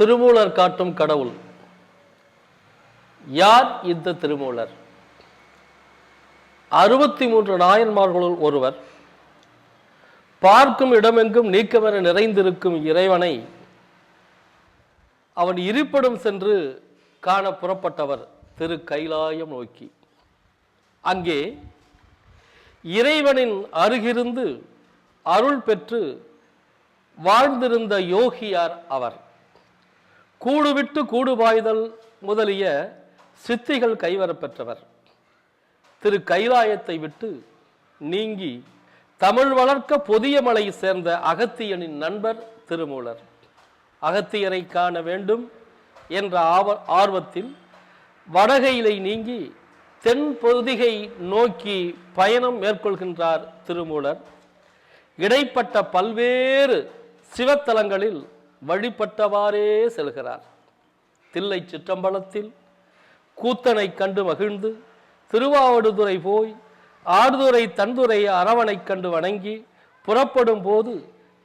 திருமூலர் காட்டும் கடவுள். யார் இந்த திருமூலர்? அறுபத்தி மூன்று நாயன்மார்களுள் ஒருவர். பார்க்கும் இடமெங்கும் நீக்கமென நிறைந்திருக்கும் இறைவனை அவன் இருப்பிடம் சென்று காண புறப்பட்டவர் திரு கைலாயம் நோக்கி. அங்கே இறைவனின் அருகிருந்து அருள் பெற்று வாழ்ந்திருந்த யோகியார் அவர். கூடுவிட்டு கூடுபாய்தல் முதலிய சித்திகள் கைவரப்பெற்றவர் திரு கைலாயத்தை விட்டு நீங்கி தமிழ் வளர்க்க புதிய மலையை சேர்ந்த அகத்தியனின் நண்பர் திருமூலர். அகத்தியரை காண வேண்டும் என்ற ஆவ ஆர்வத்தில் வடகையிலை நீங்கி தென் பொதிகை நோக்கி பயணம் மேற்கொள்கின்றார் திருமூலர். இடைப்பட்ட பல்வேறு சிவத்தலங்களில் வழிபட்டவாறே செல்கிறார். தில்லை சிற்றம்பலத்தில் கூத்தனை கண்டு மகிழ்ந்து திருவாவடுதுறை போய் ஆடுதுறை தந்துரை அரவணை கண்டு வணங்கி புறப்படும் போது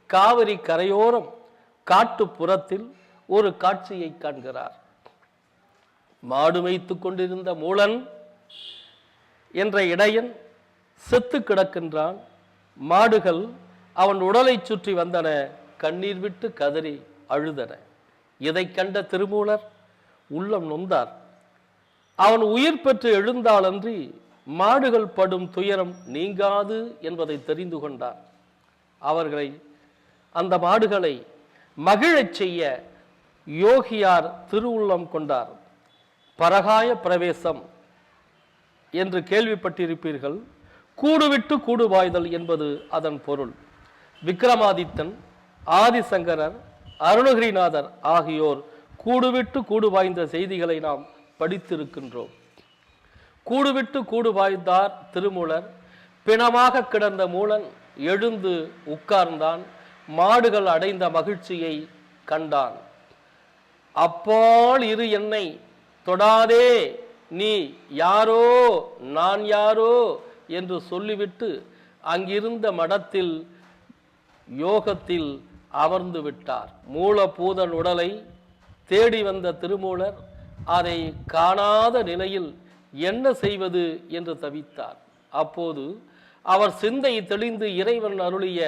காவிரி கரையோரம் காட்டுப்புறத்தில் ஒரு காட்சியை காண்கிறார். மாடு வைத்து கொண்டிருந்த மூலன் என்ற இடையன் செத்து கிடக்கின்றான். மாடுகள் அவன் உடலைச் சுற்றி வந்தன. கண்ணீர் விட்டு கதறி அழுதன. இதை கண்ட திருமூலர் உள்ளம் நொந்தார். அவன் உயிர் பெற்று எழுந்தாலன்றி மாடுகள் படும் துயரம் நீங்காது என்பதை தெரிந்து கொண்டார். அவர்களை அந்த மாடுகளை மகிழச் செய்ய யோகியார் திருவுள்ளம் கொண்டார். பரகாய பிரவேசம் என்று கேள்விப்பட்டிருப்பீர்கள். கூடுவிட்டு கூடுவாய்தல் என்பது அதன் பொருள். விக்ரமாதித்தன் ஆதிசங்கரர் அருணகிரிநாதர் ஆகியோர் கூடுவிட்டு கூடு பாய்ந்த செய்திகளை நாம் படித்திருக்கின்றோம். கூடுவிட்டு கூடுபாய்ந்தார் திருமூலர் பிணமாக கிடந்த மூலன் எழுந்து உட்கார்ந்தான் மாடுகள் அடைந்த மகிழ்ச்சியை கண்டான். அப்பால் இரு என்னை தொடாதே நீ யாரோ நான் யாரோ? என்று சொல்லிவிட்டு அங்கிருந்த மடத்தில் யோகத்தில் அமர்ந்து விட்டார். மூலபூதன் உடலை தேடி வந்த திருமூலர் அதை காணாத நிலையில் என்ன செய்வது என்று தவித்தார். அப்போது அவர் சிந்தை தெளிந்து இறைவன் அருளிய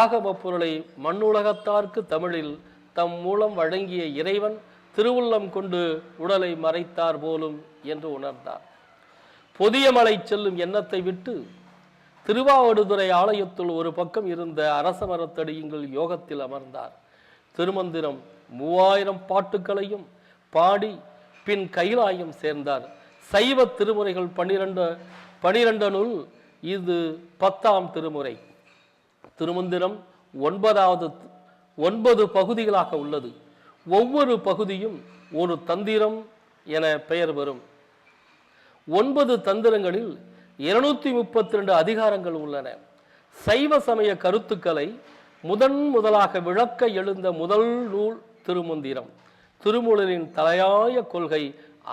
ஆகம பொருளை மண்ணுலகத்தார்க்கு தமிழில் தம் மூலம் வழங்கிய இறைவன் திருவுள்ளம் கொண்டு உடலை மறைத்தார் போலும் என்று உணர்ந்தார். பொதிய மலை செல்லும் எண்ணத்தை விட்டு திருவாவடுதுறை ஆலயத்துள் ஒரு பக்கம் இருந்த அரச மரத்தடியுங்கள் யோகத்தில் அமர்ந்தார். திருமந்திரம் மூவாயிரம் பாட்டுக்களையும் பாடி பின் கைலாயம் சேர்ந்தார். சைவ திருமுறைகள் பன்னிரண்டு பனிரெண்டனுள் இது பத்தாம் திருமுறை. திருமந்திரம் ஒன்பதாவது ஒன்பது பகுதிகளாக உள்ளது. ஒவ்வொரு பகுதியும் ஒரு தந்திரம் என பெயர் பெறும். ஒன்பது தந்திரங்களில் இருநூத்தி முப்பத்தி ரெண்டு அதிகாரங்கள் உள்ளன. சைவ சமய கருத்துக்களை முதன் முதலாக விளக்க எழுந்த முதல் நூல் திருமந்திரம். திருமூலரின் தலையாய கொள்கை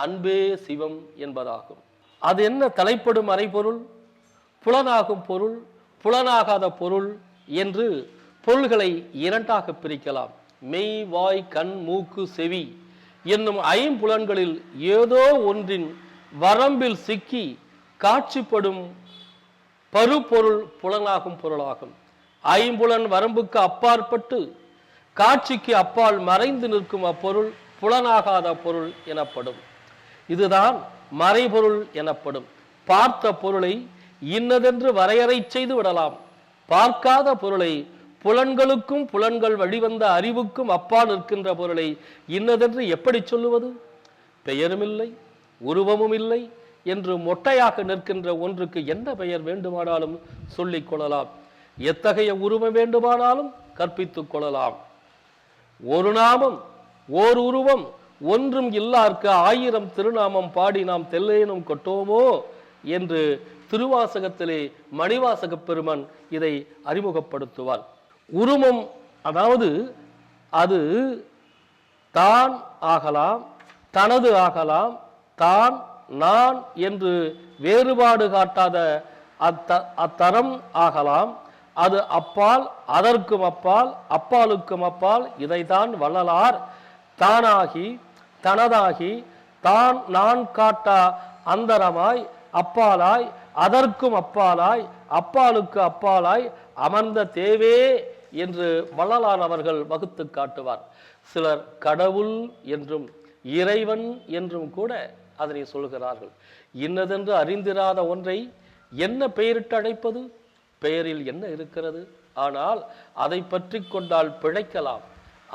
அன்பே சிவம் என்பதாகும். அது என்ன தலைப்படும் அறைபொருள் புலனாகும் பொருள் புலனாகாத பொருள் என்று பொருள்களை இரண்டாக பிரிக்கலாம். மெய் வாய் கண் மூக்கு செவி என்னும் ஐம்புலன்களில் ஏதோ ஒன்றின் வரம்பில் சிக்கி காட்சிப்படும் பருப்பொருள் புலனாகும் பொருளாகும். ஐம்புலன் வரம்புக்கு அப்பாற்பட்டு காட்சிக்கு அப்பால் மறைந்து நிற்கும் அப்பொருள் புலனாகாத பொருள் எனப்படும். இதுதான் மறைபொருள் எனப்படும். பார்த்த பொருளை இன்னதென்று வரையறை செய்து விடலாம். பார்க்காத பொருளை புலன்களுக்கும் புலன்கள் வழிவந்த அறிவுக்கும் அப்பால் நிற்கின்ற பொருளை இன்னதென்று எப்படி சொல்லுவது? பெயருமில்லை உருவமும் இல்லை என்று மொட்டையாக நிற்கின்ற ஒன்றுக்கு என்ன பெயர் வேண்டுமானாலும் சொல்லிக் கொள்ளலாம். எத்தகைய உருவம் வேண்டுமானாலும் கற்பித்துக் கொள்ளலாம். ஒரு நாமம் ஓர் உருவம் ஒன்றும் இல்லார்க்க ஆயிரம் திருநாமம் பாடி நாம் தெல்லேனும் கொட்டோமோ என்று திருவாசகத்திலே மணிவாசக பெருமன் இதை அறிமுகப்படுத்துவார். உருவம் அதாவது அது தான் ஆகலாம் தனது ஆகலாம் தான் நான் என்று வேறுபாடு காட்டாத அத்த அத்தரம் ஆகலாம். அது அப்பால் அதற்கும் அப்பால் அப்பாலுக்கும் அப்பால் இதைதான் வள்ளலார் தானாகி தனதாகி தான் நான் காட்டா அந்தரமாய் அப்பாலாய் அதற்கும் அப்பாலாய் அப்பாலுக்கு அப்பாலாய் அமர்ந்த தேவே என்று வள்ளலார் அவர்கள் வகுத்து காட்டுவார். சிலர் கடவுள் என்றும் இறைவன் என்றும் கூட அதனை சொல்கிறார்கள். இன்னதென்று அறிந்திராத ஒன்றை என்ன பெயரிட்டு அழைப்பது? பெயரில் என்ன இருக்கிறது? ஆனால் அதை பற்றி கொண்டால் பிழைக்கலாம்.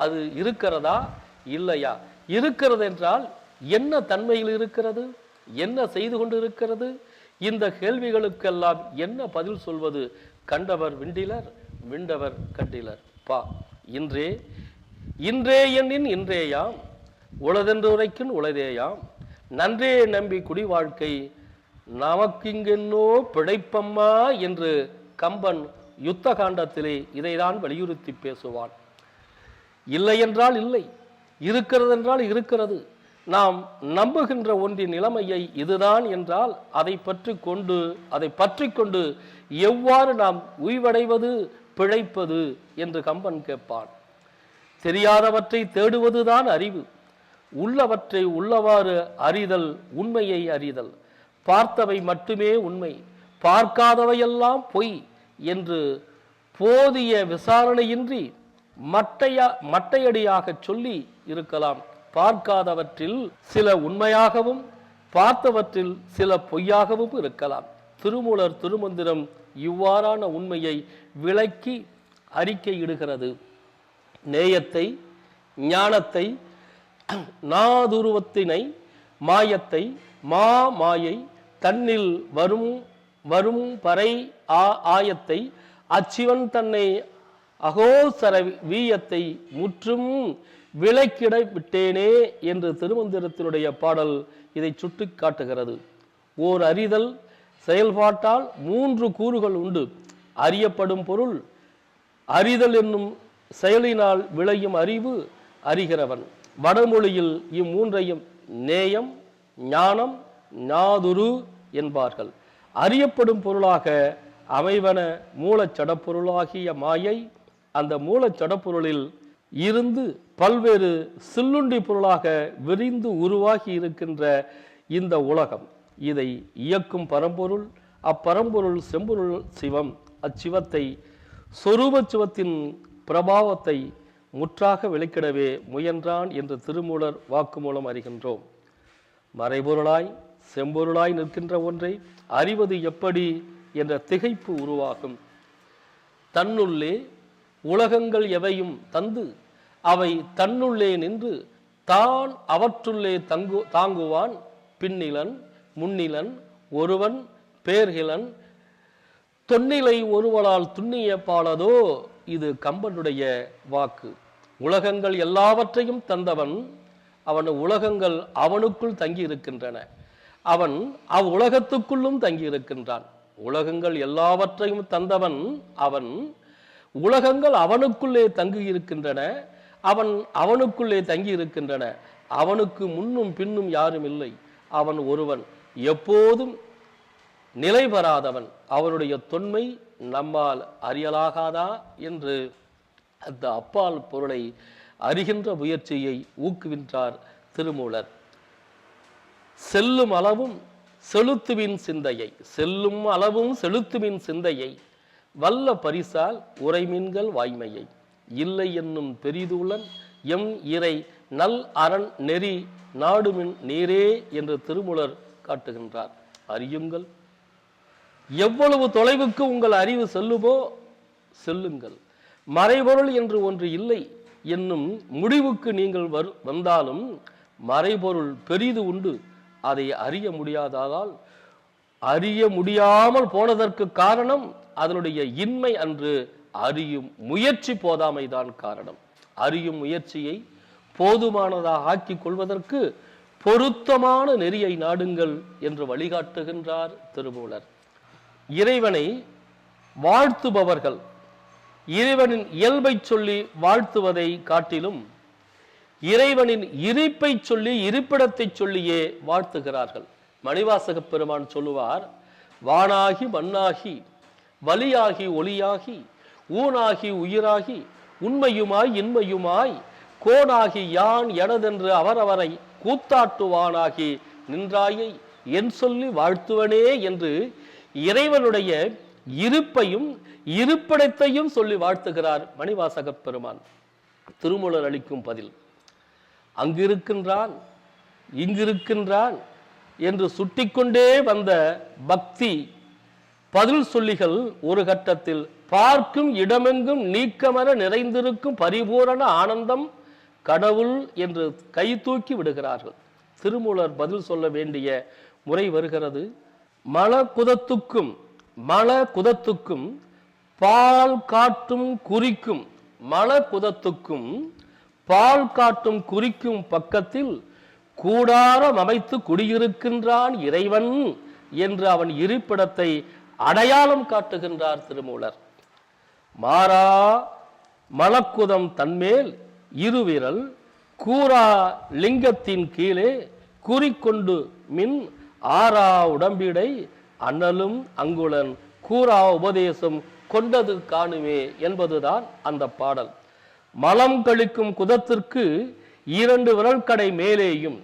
அது இருக்கிறதா? இல்லையா? இருக்கிறது என்றால் என்ன தன்மையில் இருக்கிறது? என்ன செய்து கொண்டு இருக்கிறது இந்த கேள்விகளுக்கெல்லாம் என்ன பதில் சொல்வது? கண்டவர் விண்டிலர் விண்டவர் கண்டிலர். பா இன்றே இன்றே எண்ணின் இன்றேயாம் உளதென்று உரைக்கும் உளதேயாம் நன்றே நம்பி குடி வாழ்க்கை. நமக்கிங்கென்னோ பிழைப்பம்மா என்று கம்பன் யுத்த காண்டத்திலே இதைதான் வலியுறுத்தி பேசுவான். இல்லை என்றால் இல்லை இருக்கிறது என்றால் இருக்கிறது. நாம் நம்புகின்ற ஒன்றின் நிலைமையை இதுதான் என்றால் அதை பற்றி கொண்டு அதை பற்றி கொண்டு எவ்வாறு நாம் உய்வடைவது பிழைப்பது என்று கம்பன் கேட்பான். தெரியாதவற்றை தேடுவதுதான் அறிவு. உள்ளவற்றை உள்ளவாறு அறிதல் உண்மையை அறிதல். பார்த்தவை மட்டுமே உண்மை. பார்க்காதவையெல்லாம் பொய் என்று போதிய விசாரணையின்றி மட்டையா மட்டையடியாக சொல்லி இருக்கலாம். பார்க்காதவற்றில் சில உண்மையாகவும் பார்த்தவற்றில் சில பொய்யாகவும் இருக்கலாம். திருமூலர் திருமந்திரம் இவ்வாறான உண்மையை விளக்கி அறிக்கையிடுகிறது. நேயத்தை ஞானத்தை நாதுருவத்தினை மாயத்தை மா மாயை தன்னில் வரும் வரும் பறை ஆ ஆயத்தை அச்சிவன் தன்னை அகோசர வீயத்தை முற்றும் விலக்கிட விட்டேனே என்று திருமந்திரத்தினுடைய பாடல் இதை சுட்டி காட்டுகிறது. ஓர் அறிதல் செயல்பாட்டால் மூன்று கூறுகள் உண்டு. அறியப்படும் பொருள் அறிதல் என்னும் செயலினால் விளையும் அறிவு அறிகிறவன். வடமொழியில் இம்மூன்றையும் நேயம் ஞானம் ஞாதுரு என்பார்கள். அறியப்படும் பொருளாக அமைவன மூலச்சடப்பொருளாகிய மாயை அந்த மூலச்சடப்பொருளில் இருந்து பல்வேறு சில்லுண்டி பொருளாக விரிந்து உருவாகி இருக்கின்ற இந்த உலகம். இதை இயக்கும் பரம்பொருள் அப்பரம்பொருள் செம்பொருள் சிவம். அச்சிவத்தை சொரூப சிவத்தின் பிரபாவத்தை முற்றாக விளக்கிடவே முயன்றான் என்று திருமூலர் வாக்குமூலம் அறிகின்றோம். மறைபொருளாய் செம்பொருளாய் நிற்கின்ற ஒன்றை அறிவது எப்படி என்ற திகைப்பு உருவாகும். தன்னுள்ளே உலகங்கள் எவையும் தந்து அவை தன்னுள்ளே நின்று தான் அவற்றுள்ளே தங்கு தாங்குவான். பின்னிலன் முன்னிலன் ஒருவன் பேர்கிலன் தொன்னிலை ஒருவளால் துண்ணிய பாலதோ? இது கம்பனுடைய வாக்கு. உலகங்கள் எல்லாவற்றையும் தந்தவன் அவன் உலகங்கள் அவனுக்குள் தங்கி இருக்கின்றன அவன் அவ்வுலகத்துக்குள்ளும் தங்கி இருக்கின்றான் உலகங்கள் எல்லாவற்றையும் தந்தவன் அவன் உலகங்கள் அவனுக்குள்ளே தங்கி இருக்கின்றன அவன் அவனுக்குள்ளே தங்கி இருக்கின்றன அவனுக்கு முன்னும் பின்னும் யாரும் இல்லை. அவன் ஒருவன். எப்போதும் நிலை பெறாதவன் அவனுடைய தொன்மை நம்மால் அறியலாகாதா என்று அந்த அப்பால் பொருளை அறிகின்ற முயற்சியை ஊக்குவின்றார் திருமூலர். செல்லும் அளவும் செலுத்துவின் சிந்தையை செல்லும் அளவும் செலுத்துவின் சிந்தையை வல்ல பரிசால் உரைமீன்கள் வாய்மையை. இல்லை என்னும் பெரிதுளன் எம் இறை நல் அரண் நெறி நாடுமின் நீரே என்று திருமூலர் காட்டுகின்றார். அறியுங்கள். எவ்வளவு தொலைவுக்கு உங்கள் அறிவு செல்லுமோ செல்லுங்கள். மறைபொருள் என்று ஒன்று இல்லை என்னும் முடிவுக்கு நீங்கள் வரு வந்தாலும் மறைபொருள் பெரிது உண்டு. அதை அறிய முடியாததால் அறிய முடியாமல் போனதற்கு காரணம் அதனுடைய இன்மை அன்று அறியும் முயற்சி போதாமைதான் காரணம். அறியும் முயற்சியை போதுமானதாக ஆக்கிக் கொள்வதற்கு பொருத்தமான நெறியை நாடுங்கள் என்று வழிகாட்டுகின்றார் திருமூலர். இறைவனை வாழ்த்துபவர்கள் இறைவனின் இயல்பை சொல்லி வாழ்த்துவதை காட்டிலும் இறைவனின் இருப்பை சொல்லி இருப்பிடத்தை சொல்லியே வாழ்த்துகிறார்கள். மணிவாசக பெருமான் சொல்லுவார் வானாகி மண்ணாகி வலியாகி ஒளியாகி ஊனாகி உயிராகி உண்மையுமாய் இன்மையுமாய் கோனாகி யான் எனதென்று அவரவரை கூத்தாட்டுவானாகி நின்றாயை என் சொல்லி வாழ்த்துவனே என்று இறைவனுடைய இருப்பையும் இருப்பிடத்தையும் சொல்லி வாழ்த்துகிறார் மணிவாசகப் பெருமான். திருமூலர் அளிக்கும் பதில் அங்கிருக்கின்றான் இங்கிருக்கின்றான் என்று சுட்டிக்கொண்டே வந்த பக்தி பதில் சொல்லிகள் ஒரு கட்டத்தில் பார்க்கும் இடமெங்கும் நீக்கமர நிறைந்திருக்கும் பரிபூரண ஆனந்தம் கடவுள் என்று கை தூக்கி விடுகிறார்கள். திருமூலர் பதில் சொல்ல வேண்டிய முறை வருகிறது. மல குதத்துக்கும் மல குதத்துக்கும் பால் காட்டும் குறிக்கும் மல குதத்துக்கும் பால் காட்டும் குறிக்கும் பக்கத்தில் கூடாரம் அமைத்து குடியிருக்கின்றான் இறைவன் என்று அவன் இருப்பிடத்தை அடையாளம் காட்டுகின்றார் திருமூலர். மாறா மலக்குதம் தன்மேல் இருவிரல் கூரா லிங்கத்தின் கீழே குறிக்கொண்டு மின் ஆறா உடம்பிடை அண்ணலும் அங்குளன் கூரா உபதேசம் கொண்டது காணுமே என்பதுதான் அந்த பாடல். மலம் கழிக்கும் குதத்திற்கு இரண்டு விரல் கடை மேலேயும்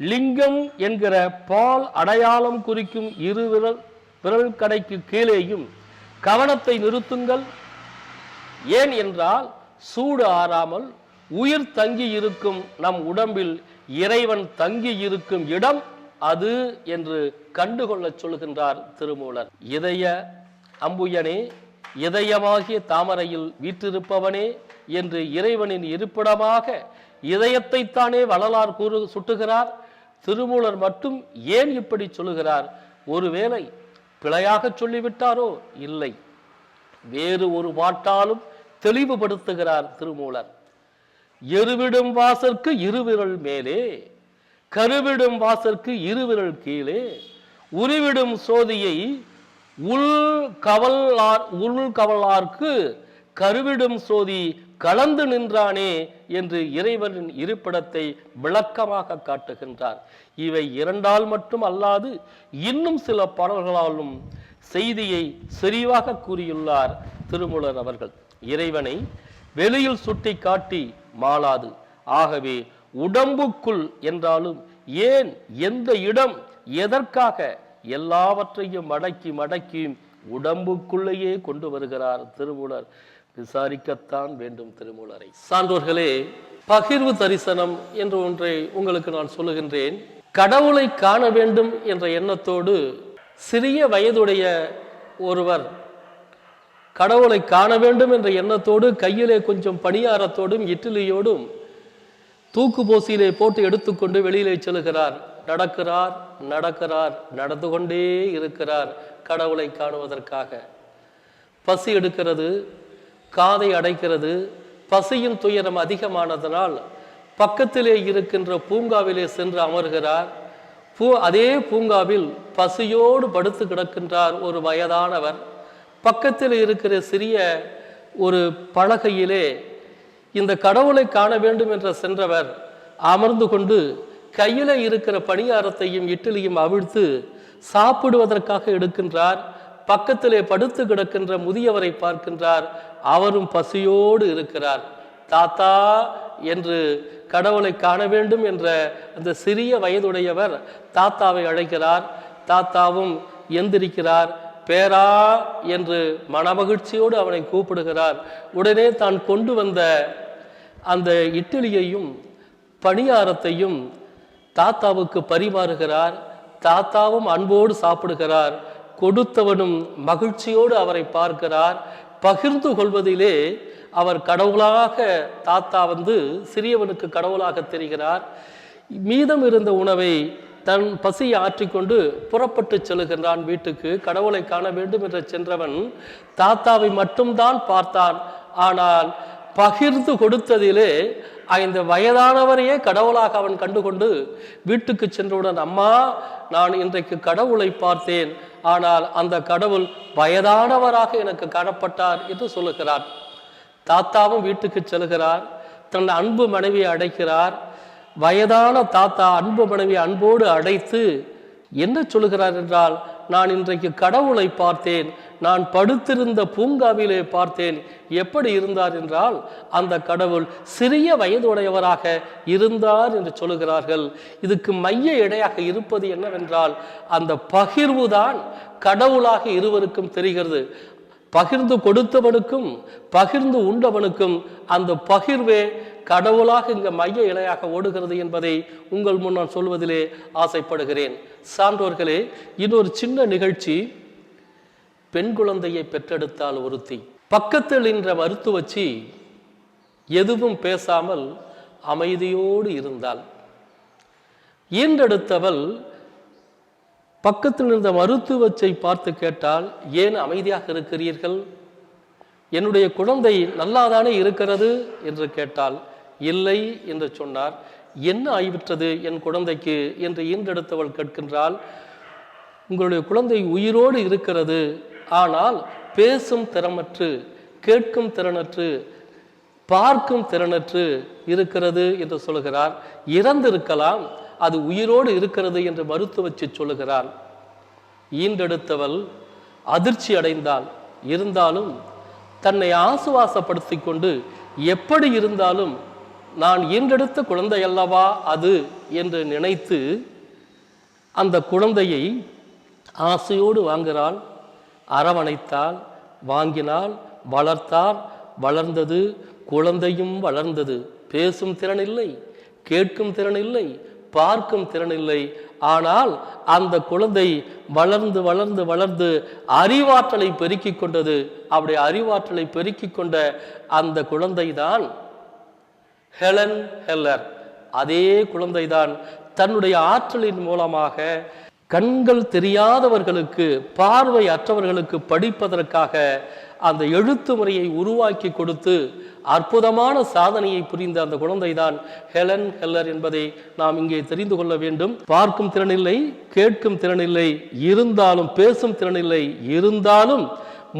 லிங்கம் என்கிற பால் அடையாளம் குறிக்கும் இரு விரல் விரல் கடைக்கு கீழேயும் கவனத்தை நிறுத்துங்கள். ஏன் என்றால் சூடு ஆறாமல் உயிர் தங்கி இருக்கும் நம் உடம்பில் இறைவன் தங்கி இருக்கும் இடம் அது என்று கண்டுகொள்ளச் சொல்கின்றார் திருமூலர். இதய அம்புயனே இதயமாகிய தாமரையில் வீற்றிருப்பவனே என்று இறைவனின் இருப்பிடமாக இதயத்தைத்தானே வள்ளலார் கூறு சுட்டுகிறார். திருமூலர் மட்டும் ஏன் இப்படி சொல்லுகிறார்? ஒருவேளை பிழையாக சொல்லிவிட்டாரோ? இல்லை. வேறு ஒரு பாட்டாலும் தெளிவுபடுத்துகிறார் திருமூலர். எருவிடும் வாசற்கு இருவிரல் மேலே கருவிடும் வாசற்கு இருவிரல் கீழே உருவிடும் சோதியை உள் கவலார் உள் கவலார்க்கு கருவிடும் சோதி கலந்து நின்றானே என்று இறைவனின் இருப்பிடத்தை விளக்கமாக காட்டுகின்றார். இவை இரண்டால் மட்டும் அல்லாது இன்னும் சில பாடல்களாலும் செய்தியை செறிவாக கூறியுள்ளார் திருமூலர் அவர்கள். இறைவனை வெளியில் சுட்டி காட்டி மாளாது. ஆகவே உடம்புக்குள் என்றாலும் ஏன் எந்த இடம் எதற்காக எல்லாவற்றையும் மடக்கி மடக்கி உடம்புக்குள்ளேயே கொண்டு வருகிறார் திருமூலர். விசாரிக்கத்தான் வேண்டும் திருமூலரை. சான்றோர்களே பகிர்வு தரிசனம் என்ற ஒன்றை உங்களுக்கு நான் சொல்லுகின்றேன். கடவுளை காண வேண்டும் என்ற எண்ணத்தோடு சிறிய வயதுடைய ஒருவர் கடவுளை காண வேண்டும் என்ற எண்ணத்தோடு கையிலே கொஞ்சம் பணியாரத்தோடும் இட்லியோடும் தூக்கு போசியிலே போட்டு எடுத்துக்கொண்டு வெளியிலே செல்கிறார். நடக்கிறார் நடக்கிறார் நடந்து கொண்டே இருக்கிறார் கடவுளை காணுவதற்காக. பசி எடுக்கிறது காதை அடைக்கிறது பசியின் துயரம் அதிகமானதனால் பக்கத்திலே இருக்கின்ற பூங்காவிலே சென்று அமர்கிறார். பூ அதே பூங்காவில் பசியோடு படுத்து கிடக்கின்றார் ஒரு வயதானவர். பக்கத்தில் இருக்கிற சிறிய ஒரு பலகையிலே இந்த கடவுளை காண வேண்டும் என்ற சென்றவர் அமர்ந்து கொண்டு கையில இருக்கிற பணியாரத்தையும் இட்லியும் அவிழ்த்து சாப்பிடுவதற்காக எடுக்கின்றார். பக்கத்திலே படுத்து கிடக்கின்ற முதியவரை பார்க்கின்றார். அவரும் பசியோடு இருக்கிறார். தாத்தா என்று கடவுளை காண வேண்டும் என்ற அந்த சிறிய வயதுடையவர் தாத்தாவை அழைக்கிறார். தாத்தாவும் எந்திரிக்கிறார். பேரா என்று மனமகிழ்ச்சியோடு அவனை கூப்பிடுகிறார். உடனே தான் கொண்டு வந்த அந்த இட்லியையும் பணியாரத்தையும் தாத்தாவுக்கு பரிமாறுகிறார். தாத்தாவும் அன்போடு சாப்பிடுகிறார். கொடுத்தவனும் மகிழ்ச்சியோடு அவரை பார்க்கிறார். பகிர்ந்து கொள்வதிலே அவர் கடவுளாக தாத்தா வந்து சிறியவனுக்கு கடவுளாக தெரிகிறார். மீதம் இருந்த உணவை தன் பசியை ஆற்றிக்கொண்டு புறப்பட்டு செல்கின்றான் வீட்டுக்கு. கடவுளை காண வேண்டும் என்று சென்றவன் தாத்தாவை மட்டும்தான் பார்த்தான். ஆனால் பகிர்ந்து கொடுத்ததிலே ஐந்து வயதானவரையே கடவுளாக அவன் கண்டுகொண்டு வீட்டுக்கு சென்றவுடன் அம்மா நான் இன்றைக்கு கடவுளை பார்த்தேன். ஆனால் அந்த கடவுள் வயதானவராக எனக்கு காணப்பட்டார் என்று சொல்லுகிறார். தாத்தாவும் வீட்டுக்கு செல்கிறார். தன் அன்பு மனைவியை அடைக்கிறார். வயதான தாத்தா அன்பு மனைவி அன்போடு அடைத்து என்ன சொல்லுகிறார் என்றால் நான் இன்றைக்கு கடவுளை பார்த்தேன். நான் படுத்திருந்த பூங்காவிலே பார்த்தேன். எப்படி இருந்தார் என்றால் அந்த கடவுள் சிறிய வயதுடையவராக இருந்தார் என்று சொல்லுகிறார்கள். இதுக்கு மைய இடையாக இருப்பது என்னவென்றால் அந்த பகிர்வுதான் கடவுளாக இருவருக்கும் தெரிகிறது. பகிர்ந்து கொடுத்தவனுக்கும் பகிர்ந்து உண்டவனுக்கும் அந்த பகிர்வே கடவுளாக இங்க மைய இலையாக ஓடுகிறது என்பதை உங்கள் முன் நான் சொல்வதிலே ஆசைப்படுகிறேன். சான்றோர்களே இன்னொரு சின்ன நிகழ்ச்சி பெண் குழந்தையை பெற்றெடுத்தால் ஒருத்தி. பக்கத்தில் நின்ற மருத்துவச்சி எதுவும் பேசாமல் அமைதியோடு இருந்தாள். ஈன்றெடுத்தவள் பக்கத்தில் இருந்த மருத்துவச்சை பார்த்து கேட்டால் ஏன் அமைதியாக இருக்கிறீர்கள்? என்னுடைய குழந்தை நல்லாதானே இருக்கிறது? என்று கேட்டால் இல்லை என்று சொன்னார். என்ன ஆய்விட்டது என் குழந்தைக்கு? என்று ஈன்றெடுத்தவள் கேட்கின்றால் உங்களுடைய குழந்தை உயிரோடு இருக்கிறது. ஆனால் பேசும் திறமற்று கேட்கும் திறனற்று பார்க்கும் திறனற்று இருக்கிறது என்று சொல்கிறார். இறந்திருக்கலாம் அது உயிரோடு இருக்கிறது என்று மருத்துவச்சி சொல்லுகிறாள் ஈண்டெடுத்தவள் அதிர்ச்சி அடைந்தாள். இருந்தாலும் தன்னை ஆசுவாசப்படுத்தி கொண்டு எப்படி இருந்தாலும் நான் ஈன்றெடுத்த குழந்தை அல்லவா அது என்று நினைத்து அந்த குழந்தையை ஆசையோடு வாங்குகிறாள். அரவணைத்தாள் வாங்கினாள் வளர்த்தால் வளர்ந்தது குழந்தையும் வளர்ந்தது. பேசும் திறன் இல்லை கேட்கும் திறன் இல்லை பார்க்கும் திறன் இல்லை ஆனால் அந்த குழந்தை வளர்ந்து வளர்ந்து வளர்ந்து அறிவாற்றலை பெருக்கிக் கொண்டது. அப்படி அறிவாற்றலை பெருக்கிக் கொண்ட அந்த குழந்தைதான் ஹெலன் ஹெல்லர். அதே குழந்தைதான். தன்னுடைய ஆற்றலின் மூலமாக கண்கள் தெரியாதவர்களுக்கு பார்வை அற்றவர்களுக்கு படிப்பதற்காக அந்த எழுத்து முறையை உருவாக்கி கொடுத்து அற்புதமான சாதனையை புரிந்த அந்த குழந்தைதான் ஹெலன் ஹெல்லர் என்பதை நாம் இங்கே தெரிந்து கொள்ள வேண்டும். பார்க்கும் திறனில்லை கேட்கும் திறனில்லை இருந்தாலும் பேசும் திறனில்லை இருந்தாலும்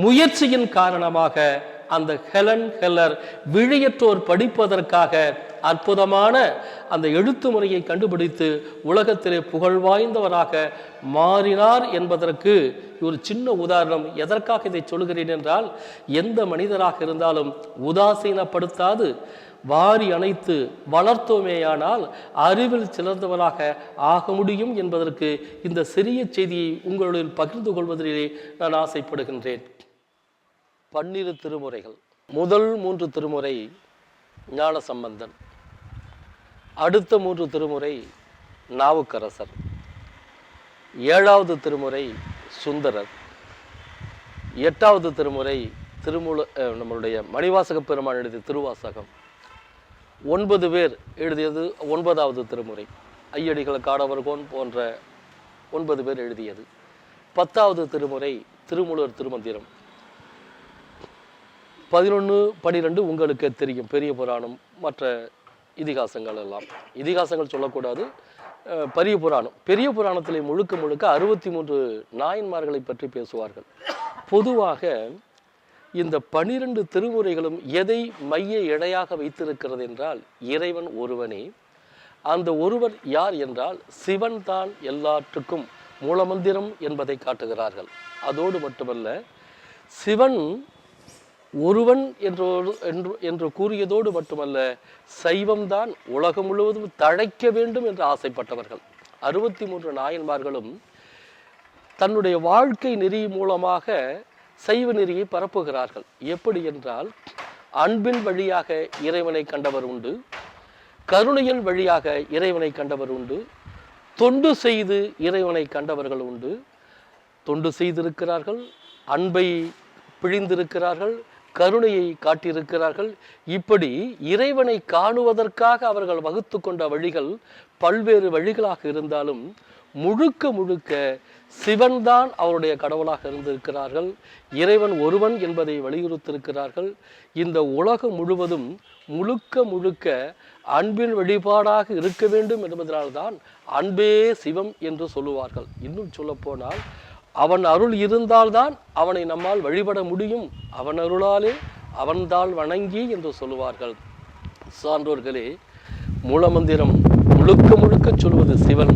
முயற்சியின் காரணமாக அந்த ஹெலன் ஹெல்லர் விழியற்றோர் படிப்பதற்காக அற்புதமான அந்த எழுத்து முறையை கண்டுபிடித்து உலகத்திலே புகழ் வாய்ந்தவராக மாறினார் என்பதற்கு ஒரு சின்ன உதாரணம். எதற்காக இதை சொல்கிறேன் என்றால் எந்த மனிதராக இருந்தாலும் உதாசீனப்படுத்தாது. வாரி அணைத்து வளர்த்தோமேயானால் அறிவில் சிறந்தவராக ஆக முடியும் என்பதற்கு இந்த சிறிய செய்தியை உங்களுடன் பகிர்ந்து கொள்வதிலே நான் ஆசைப்படுகின்றேன். பன்னிரு திருமுறைகள். முதல் மூன்று திருமுறை ஞான சம்பந்தன் அடுத்த மூன்று திருமுறை நாவுக்கரசர். ஏழாவது திருமுறை சுந்தரர். எட்டாவது திருமுறை திருமுல நம்மளுடைய மணிவாசக பெருமான் எழுதிய திருவாசகம். ஒன்பது பேர் எழுதியது ஒன்பதாவது திருமுறை. ஐயடிகளை காடவர்கோன் போன்ற ஒன்பது பேர் எழுதியது. பத்தாவது திருமுறை திருமூலர் திருமந்திரம். பதினொன்று பனிரெண்டு உங்களுக்கு தெரியும் பெரிய புராணம். மற்ற இதிகாசங்கள் எல்லாம் இதிகாசங்கள் சொல்லக்கூடாது. பெரிய புராணம். பெரிய புராணத்தில் முழுக்க முழுக்க அறுபத்தி மூன்று நாயன்மார்களை பற்றி பேசுவார்கள். பொதுவாக இந்த பனிரெண்டு திருமுறைகளும் எதை மைய இடையாக வைத்திருக்கிறது என்றால் இறைவன் ஒருவனே. அந்த ஒருவர் யார் என்றால் சிவன் தான் எல்லாற்றுக்கும் மூலமந்திரம் என்பதை காட்டுகிறார்கள். அதோடு மட்டுமல்ல சிவன் ஒருவன் என்றோடு என்று என்று கூறியதோடு மட்டுமல்ல சைவம்தான் உலகம் முழுவதும் தழைக்க வேண்டும் என்று ஆசைப்பட்டவர்கள். அறுபத்தி மூன்று நாயன்மார்களும் தன்னுடைய வாழ்க்கை நெறி மூலமாக சைவ நெறியை பரப்புகிறார்கள். எப்படி என்றால் அன்பின் வழியாக இறைவனை கண்டவர் உண்டு கருணையின் வழியாக இறைவனை கண்டவர் உண்டு தொண்டு செய்து இறைவனை கண்டவர்கள் உண்டு. தொண்டு செய்திருக்கிறார்கள் அன்பை பிழிந்திருக்கிறார்கள் கருணையை காட்டியிருக்கிறார்கள். இப்படி இறைவனை காணுவதற்காக அவர்கள் வகுத்து கொண்ட வழிகள் பல்வேறு வழிகளாக இருந்தாலும் முழுக்க முழுக்க சிவன்தான் அவருடைய கடவுளாக இருந்திருக்கிறார்கள். இறைவன் ஒருவன் என்பதை வலியுறுத்தியிருக்கிறார்கள். இந்த உலகம் முழுவதும் முழுக்க முழுக்க அன்பின் வழிபாடாக இருக்க வேண்டும் என்பதனால்தான் அன்பே சிவம் என்று சொல்லுவார்கள். இன்னும் சொல்லப்போனால் அவன் அருள் இருந்தால்தான் அவனை நம்மால் வழிபட முடியும். அவன் அருளாலே அவன்தாள் வணங்கி என்று சொல்லுவார்கள். சான்றோர்களே மூலமந்திரம் முழுக்க முழுக்க சொல்வது சிவன்.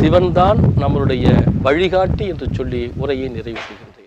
சிவன்தான் நம்மளுடைய வழிகாட்டி என்று சொல்லி உரையை நிறைவு செய்கிறேன்